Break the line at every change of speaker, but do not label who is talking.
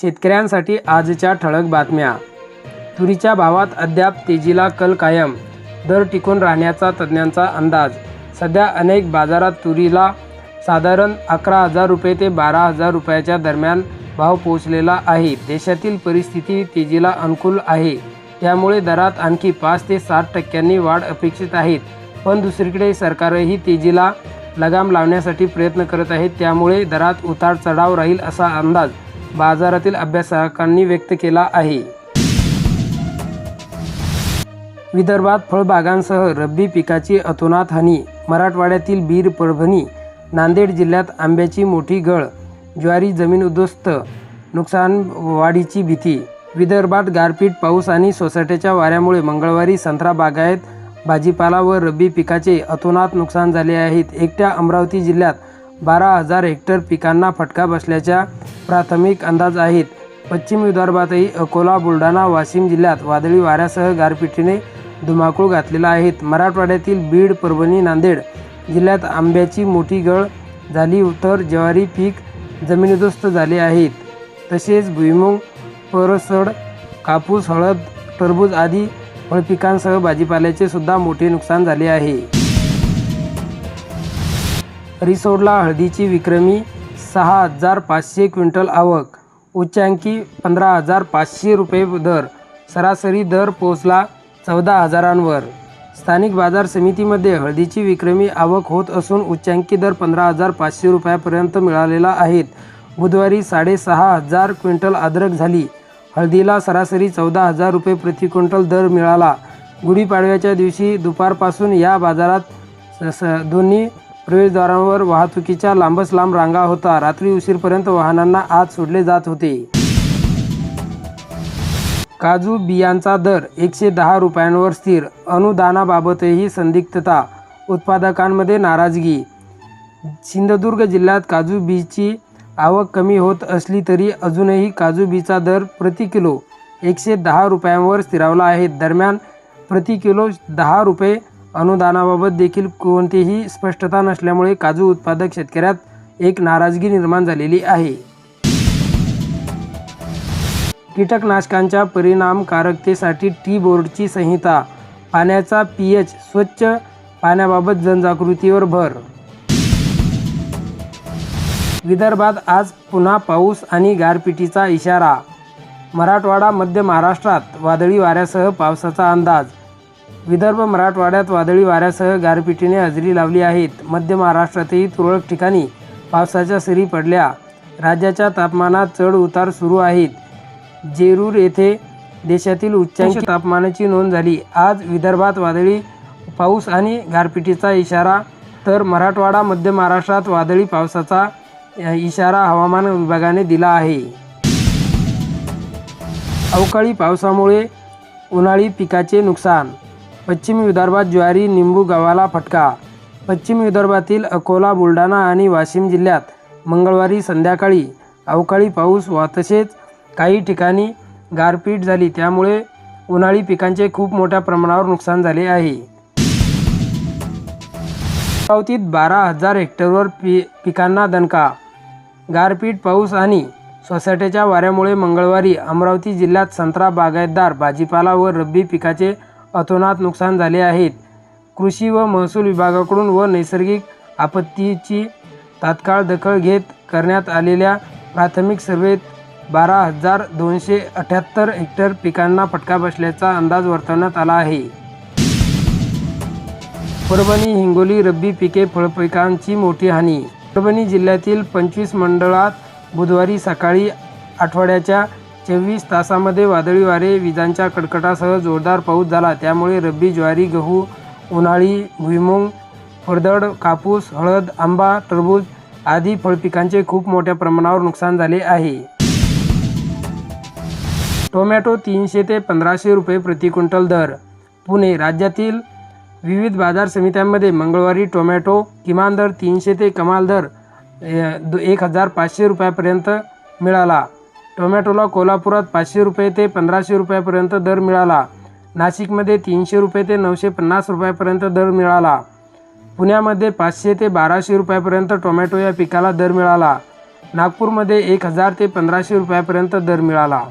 शेतकऱ्यांसाठी आजच्या ठळक बातम्या. तुरीच्या भावात अद्याप तेजीला कल कायम. दर टिकून राहण्याचा तज्ज्ञांचा अंदाज. सध्या अनेक बाजारात तुरीला साधारण अकरा हजार रुपये ते बारा हजार रुपयाच्या दरम्यान भाव पोहोचलेला आहे. देशातील परिस्थिती तेजीला अनुकूल आहे. त्यामुळे दरात आणखी पाच ते सात टक्क्यांनी वाढ अपेक्षित आहेत पण दुसरीकडे सरकारही तेजीला लगाम लावण्यासाठी प्रयत्न करत आहे. त्यामुळे दरात उतार चढाव राहील असा अंदाज बाजारातील अभ्यासकांनी व्यक्त केला आहे. विदर्भात फळबागांसह रब्बी पिकाची अतोनात हानी मराठवाड्यातील बीर परभणी नांदेड जिल्ह्यात आंब्याची मोठी गळ ज्वारी जमीन उद्ध्वस्त नुकसान वाढीची भीती विदर्भात गारपीट पाऊस आणि सोसाट्याच्या वाऱ्यामुळे मंगळवारी संत्रा बागायत भाजीपाला व रब्बी पिकाचे अतोनात नुकसान झाले आहेत. एकट्या अमरावती जिल्ह्यात बारा हजार हेक्टर पिकांना फटका बसल्याच्या प्राथमिक अंदाज आहेत. पश्चिम विदर्भातही अकोला बुलढाणा वाशिम जिल्ह्यात वादळी वाऱ्यासह गारपिटीने धुमाकूळ घातलेला आहे. मराठवाड्यातील बीड परभणी नांदेड जिल्ह्यात आंब्याची मोठी गळ झाली तर ज्वारी पीक जमिनीदोस्त झाले आहेत. तसेच भुईमुग परसड कापूस हळद टरबूज आदी फळपिकांसह भाजीपाल्याचे सुद्धा मोठे नुकसान झाले आहे. रिसोडला हळदीची विक्रमी सहा हजार पाचशे क्विंटल आवक. उच्चांकी पंधरा हजार पाचशे रुपये दर. सरासरी दर पोचला चौदा हजारांवर. स्थानिक बाजार समितीमध्ये हळदीची विक्रमी आवक होत असून उच्चांकी दर पंधरा हजार पाचशे रुपयापर्यंत मिळालेला आहेत बुधवारी साडेसहा हजार क्विंटल अद्रक झाली. हळदीला सरासरी चौदा हजार रुपये प्रति क्विंटल दर मिळाला. गुढीपाडव्याच्या दिवशी दुपारपासून या बाजारात स- स- दोन्ही प्रवेशद्वारांवर वाहतुकीच्या लांबच लांब रांगा होता. रात्री उशीरपर्यंत वाहनांना आत सोडले जात होते. काजू बियांचा दर एकशे दहा रुपयांवर स्थिर. अनुदानाबाबतही संदिग्धता. उत्पादकांमध्ये नाराजगी. सिंधुदुर्ग जिल्ह्यात काजू बीची आवक कमी होत असली तरी अजूनही काजू बीचा दर प्रति किलो एकशे दहा रुपयांवर स्थिरावला आहे. दरम्यान प्रति किलो दहा रुपये अनुदानाबाबत देखील कोणतीही स्पष्टता नसल्यामुळे काजू उत्पादक शेतकऱ्यात एक नाराजगी निर्माण झालेली आहे. कीटकनाशकांच्या परिणामकारकतेसाठी टी बोर्डची संहिता पाण्याचा पी एच स्वच्छ पाण्याबाबत जनजागृतीवर भर. विदर्भात आज पुन्हा पाऊस आणि गारपिटीचा इशारा. मराठवाडा मध्य महाराष्ट्रात वादळी वाऱ्यासह पावसाचा अंदाज विदर्भ मराठवाड्यात वादळी वाऱ्यासह गारपिटीने हजेरी लावली आहेत. मध्य महाराष्ट्रातही तुरळक ठिकाणी पावसाच्या सरी पडल्या. राज्याच्या तापमानात चढ उतार सुरू आहेत. जेरूर येथे देशातील उच्चांश तापमानाची नोंद झाली. आज विदर्भात वादळी पाऊस आणि गारपिटीचा इशारा तर मराठवाडा मध्य महाराष्ट्रात वादळी पावसाचा इशारा हवामान विभागाने दिला आहे. अवकाळी पावसामुळे उन्हाळी पिकाचे नुकसान पश्चिम विदर्भात ज्वारी निंबू गव्हाला फटका. पश्चिम विदर्भातील अकोला बुलढाणा आणि वाशिम जिल्ह्यात मंगळवारी संध्याकाळी अवकाळी पाऊस व तसेच काही ठिकाणी गारपीट झाली. त्यामुळे उन्हाळी पिकांचे खूप मोठ्या प्रमाणावर नुकसान झाले आहे. अमरावतीत बारा हजार हेक्टरवर पी पिकांना दणका. गारपीट पाऊस आणि सोसायट्याच्या वाऱ्यामुळे मंगळवारी अमरावती जिल्ह्यात संत्रा बागायतदार भाजीपाला व रब्बी पिकाचे अतोनात नुकसान झाले आहेत. कृषी व महसूल विभागाकडून व नैसर्गिक आपत्तीची तात्काळ दखल घेत करण्यात आलेल्या प्राथमिक सर्वेत बारा हजार दोनशे अठ्याहत्तर हेक्टर पिकांना फटका बसल्याचा अंदाज वर्तवण्यात आला आहे. परभणी हिंगोली रब्बी पिके फळपिकांची मोठी हानी. परभणी जिल्ह्यातील पंचवीस मंडळात बुधवारी सकाळी आठवड्याच्या चोवीस तासामध्ये वादळी वारे विजांच्या कडकडासह जोरदार पाऊस झाला. त्यामुळे रब्बी ज्वारी गहू उन्हाळी भुईमुंग फळदड कापूस हळद आंबा टरबूज आदी फळपिकांचे खूप मोठ्या प्रमाणावर नुकसान झाले आहे. टोमॅटो तीनशे ते पंधराशे रुपये प्रति क्विंटल दर. पुणे राज्यातील विविध बाजार समित्यांमध्ये मंगळवारी टोमॅटो किमान दर तीनशे ते कमाल दर एक हजार पाचशे रुपयापर्यंत मिळाला. टोमॅटोला कोल्हापुरात पाचशे रुपये ते पंधराशे रुपयापर्यंत दर मिळाला. नाशिकमध्ये तीनशे रुपये ते नऊशे पन्नास रुपयापर्यंत दर मिळाला. पुण्यामध्ये पाचशे ते बाराशे रुपयापर्यंत टोमॅटो या पिकाला दर मिळाला. नागपूरमध्ये एक हजार ते पंधराशे रुपयापर्यंत दर मिळाला.